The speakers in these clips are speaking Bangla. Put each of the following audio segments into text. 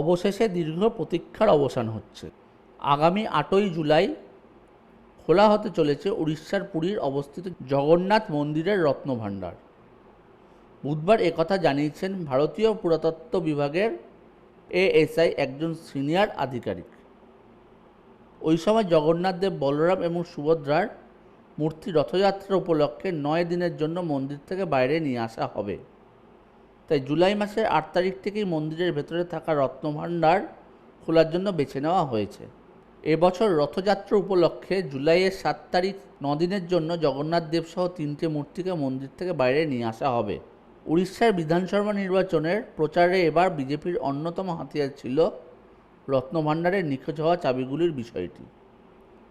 অবশেষে দীর্ঘ প্রতীক্ষার অবসান হচ্ছে। আগামী আটই জুলাই খোলা হতে চলেছে উড়িষ্যার পুরীর অবস্থিত জগন্নাথ মন্দিরের রত্নভাণ্ডার। বুধবার একথা জানিয়েছেন ভারতীয় পুরাতত্ত্ব বিভাগের এএসআই একজন সিনিয়র আধিকারিক। ওই সময় জগন্নাথ দেব, বলরাম এবং সুভদ্রার মূর্তি রথযাত্রা উপলক্ষে নয় দিনের জন্য মন্দির থেকে বাইরে নিয়ে আসা হবে। তাই জুলাই মাসের আট তারিখ থেকেই মন্দিরের ভেতরে থাকা রত্নভাণ্ডার খোলার জন্য বেছে নেওয়া হয়েছে। এবছর রথযাত্রা উপলক্ষে জুলাইয়ের সাত তারিখ দিনের জন্য জগন্নাথ দেবসহ তিনটে মূর্তিকে মন্দির থেকে বাইরে নিয়ে আসা হবে। উড়িষ্যার বিধানসভা নির্বাচনের প্রচারে এবার বিজেপির অন্যতম হাতিয়ার ছিল রত্নভাণ্ডারের নিখোঁজ হওয়া চাবিগুলির বিষয়টি।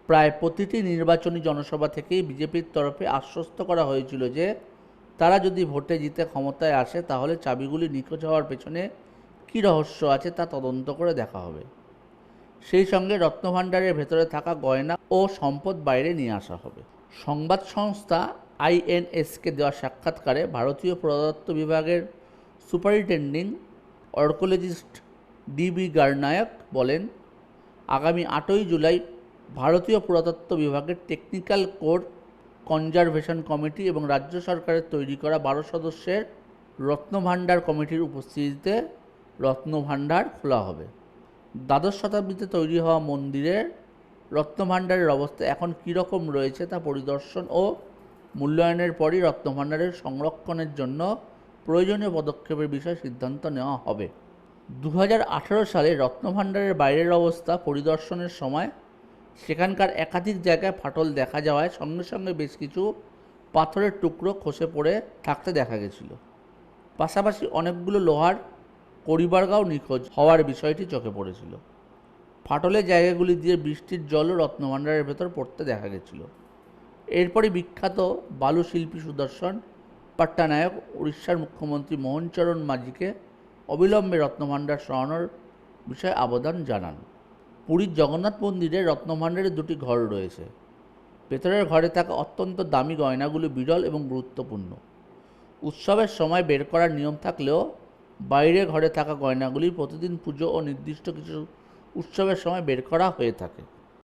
প্রায় প্রতিটি নির্বাচনী জনসভা থেকেই বিজেপির তরফে আশ্বস্ত করা হয়েছিল যে তারা যদি ভোটে জিতে ক্ষমতায় আসে, তাহলে চাবিগুলি নিখোঁজ হওয়ার পেছনে কী রহস্য আছে তা তদন্ত করে দেখা হবে। সেই সঙ্গে রত্নভাণ্ডারের ভেতরে থাকা গয়না ও সম্পদ বাইরে নিয়ে আসা হবে। সংবাদ সংস্থা আইএনএসকে দেওয়া সাক্ষাৎকারে ভারতীয় পুরাতত্ত্ব বিভাগের সুপারিনটেন্ডিং অর্কোলজিস্ট ডিবি গার্নায়ক বলেন, আগামী আটই জুলাই ভারতীয় পুরাতত্ত্ব বিভাগের টেকনিক্যাল কোর কনজারভেশন কমিটি এবং রাজ্য সরকারের তৈরি করা বারো সদস্যের রত্নভাণ্ডার কমিটির উপস্থিতিতে রত্নভাণ্ডার খোলা হবে। দ্বাদশ শতাব্দীতে তৈরি হওয়া মন্দিরের রত্নভাণ্ডারের অবস্থা এখন কীরকম রয়েছে তা পরিদর্শন ও মূল্যায়নের পরই রত্নভাণ্ডারের সংরক্ষণের জন্য প্রয়োজনীয় পদক্ষেপের বিষয়ে সিদ্ধান্ত নেওয়া হবে। দু হাজার আঠেরো সালে রত্নভাণ্ডারের বাইরের অবস্থা পরিদর্শনের সময় সেখানকার একাধিক জায়গায় ফাটল দেখা যাওয়ায় সঙ্গে সঙ্গে বেশ কিছু পাথরের টুকরো খসে পড়ে থাকতে দেখা গেছিল। পাশাপাশি অনেকগুলো লোহার করিবারগাঁও নিখোঁজ হওয়ার বিষয়টি চোখে পড়েছিল। ফাটলের জায়গাগুলি দিয়ে বৃষ্টির জলও রত্নভাণ্ডারের ভেতর পড়তে দেখা গেছিল। এরপরই বিখ্যাত বালু শিল্পী সুদর্শন, পাট্টানায়ক, উড়িষ্যার মুখ্যমন্ত্রী মোহনচরণ মাঝিকে অবিলম্বে রত্নভাণ্ডার সরানোর বিষয়ে আবেদন জানান। পুরীর জগন্নাথ মন্দিরে রত্নভাণ্ডারের দুটি ঘর রয়েছে। ভেতরের ঘরে থাকা অত্যন্ত দামি গয়নাগুলি বিরল এবং গুরুত্বপূর্ণ। উৎসবের সময় বের করার নিয়ম থাকলেও বাইরে ঘরে থাকা গয়নাগুলি প্রতিদিন পুজো ও নির্দিষ্ট কিছু উৎসবের সময় বের করা হয়ে থাকে।